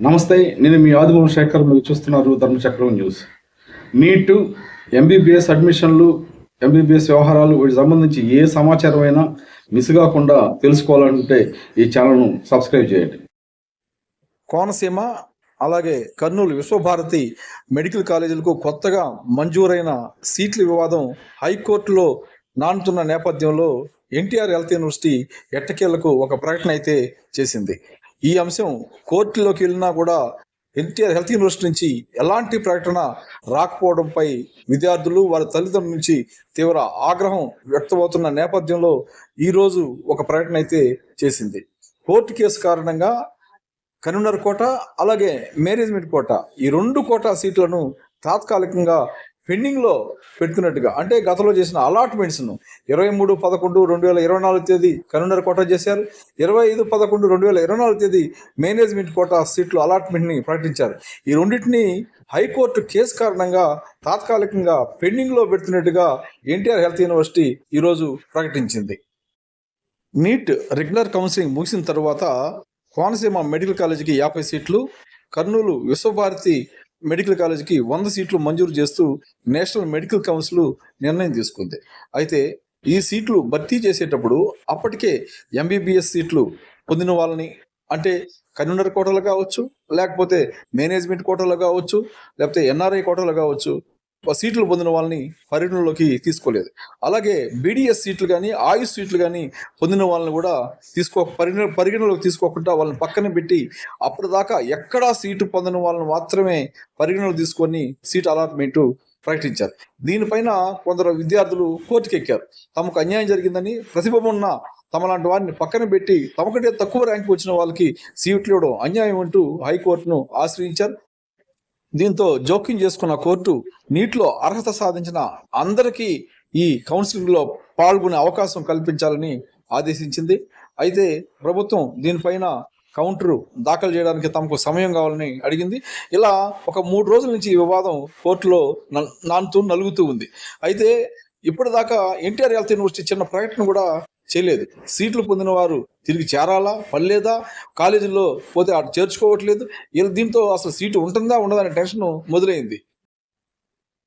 నమస్తే నేను మీ ఆదిమూల శేఖర్ మీరు చూస్తున్నారు ధర్మచక్రం న్యూస్. నీట్ ఎంబీబీఎస్ అడ్మిషన్లు ఎంబీబీఎస్ వ్యవహారాలు వీటికి సంబంధించి ఏ సమాచారం అయినా మిస్ కాకుండా తెలుసుకోవాలంటే ఈ ఛానల్ను సబ్స్క్రైబ్ చేయండి. కోనసీమ అలాగే కర్నూలు విశ్వభారతి మెడికల్ కాలేజీలకు కొత్తగా మంజూరైన సీట్ల వివాదం హైకోర్టులో నానుతున్న నేపథ్యంలో ఎన్టీఆర్ హెల్త్ యూనివర్సిటీ ఎట్టకేలకు ఒక ప్రకటన అయితే చేసింది. ఈ అంశం కోర్టులోకి వెళ్ళినా కూడా ఎన్టీఆర్ హెల్త్ యూనివర్సిటీ నుంచి ఎలాంటి ప్రకటన రాకపోవడంపై విద్యార్థులు వారి తల్లిదండ్రుల నుంచి తీవ్ర ఆగ్రహం వ్యక్తమవుతున్న నేపథ్యంలో ఈరోజు ఒక ప్రకటన అయితే చేసింది. కోర్టు కేసు కారణంగా కరీంనగర్ కోట అలాగే మేనేజ్మెంట్ కోట ఈ రెండు కోటా సీట్లను తాత్కాలికంగా పెండింగ్లో పెడుతున్నట్టుగా అంటే గతంలో చేసిన అలాట్మెంట్స్ను ఇరవై మూడు పదకొండు రెండు వేల ఇరవై నాలుగు తేదీ కరీంనగర్ కోట చేశారు. ఇరవై ఐదు పదకొండు రెండు వేల ఇరవై నాలుగు తేదీ మేనేజ్మెంట్ కోటా సీట్లు అలాట్మెంట్ని ప్రకటించారు. ఈ రెండింటిని హైకోర్టు కేసు కారణంగా తాత్కాలికంగా పెండింగ్లో పెడుతున్నట్టుగా ఎన్టీఆర్ హెల్త్ యూనివర్సిటీ ఈరోజు ప్రకటించింది. నీట్ రెగ్యులర్ కౌన్సిలింగ్ ముగిసిన తర్వాత కోనసీమ మెడికల్ కాలేజీకి యాభై సీట్లు కర్నూలు విశ్వభారతి మెడికల్ కాలేజీకి వంద సీట్లు మంజూరు చేస్తూ నేషనల్ మెడికల్ కౌన్సిల్ నిర్ణయం తీసుకుంది. అయితే ఈ సీట్లు భర్తీ చేసేటప్పుడు అప్పటికే ఎంబీబీఎస్ సీట్లు పొందిన వాళ్ళని అంటే కన్వీనర్ కోటలు కావచ్చు లేకపోతే మేనేజ్మెంట్ కోటలు కావచ్చు లేకపోతే ఎన్ఆర్ఐ కోటలు కావచ్చు సీట్లు పొందిన వాళ్ళని పరిగణలోకి తీసుకోలేదు. అలాగే బీడీఎస్ సీట్లు కానీ ఆయుష్ సీట్లు కానీ పొందిన వాళ్ళని కూడా తీసుకో పరిగణ పరిగణలోకి తీసుకోకుండా వాళ్ళని పక్కన పెట్టి అప్పటిదాకా ఎక్కడా సీటు పొందిన వాళ్ళని మాత్రమే పరిగణలోకి తీసుకొని సీట్ అలాట్మెంటు ప్రకటించారు. దీనిపైన కొందరు విద్యార్థులు కోర్టుకెక్కారు. తమకు అన్యాయం జరిగిందని ప్రతిభమున్న తమలాంటి వారిని పక్కన పెట్టి తమకంటే తక్కువ ర్యాంక్ వచ్చిన వాళ్ళకి సీట్లు ఇవ్వడం అన్యాయం అంటూ హైకోర్టును ఆశ్రయించారు. దీంతో జోక్యం చేసుకున్న కోర్టు నీటిలో అర్హత సాధించిన అందరికీ ఈ కౌన్సిలింగ్లో పాల్గొనే అవకాశం కల్పించాలని ఆదేశించింది. అయితే ప్రభుత్వం దీనిపైన కౌంటర్ దాఖలు చేయడానికి తమకు సమయం కావాలని అడిగింది. ఇలా ఒక మూడు రోజుల నుంచి ఈ వివాదం కోర్టులో న- నానుతూ నలుగుతూ ఉంది. అయితే ఇప్పటిదాకా ఎన్టీఆర్ హెల్త్ యూనివర్సిటీ చిన్న ప్రకటన కూడా చేయలేదు. సీట్లు పొందిన వారు తిరిగి చేరాలా? పర్లేదా కాలేజీలో పోతే అటు చేర్చుకోవట్లేదు? దీంతో అసలు సీటు ఉంటుందా ఉండదా అనే టెన్షన్ మొదలైంది.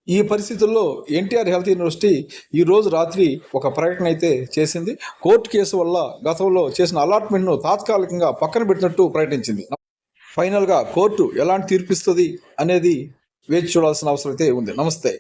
ఈ పరిస్థితుల్లో ఎన్టీఆర్ హెల్త్ యూనివర్సిటీ ఈ రోజు రాత్రి ఒక ప్రకటన అయితే చేసింది. కోర్టు కేసు వల్ల గతంలో చేసిన అలాట్మెంట్ను తాత్కాలికంగా పక్కన పెట్టినట్టు ప్రకటించింది. ఫైనల్గా కోర్టు ఎలాంటి తీర్పిస్తుంది అనేది వేచి చూడాల్సిన అవసరం అయితే ఉంది. నమస్తే.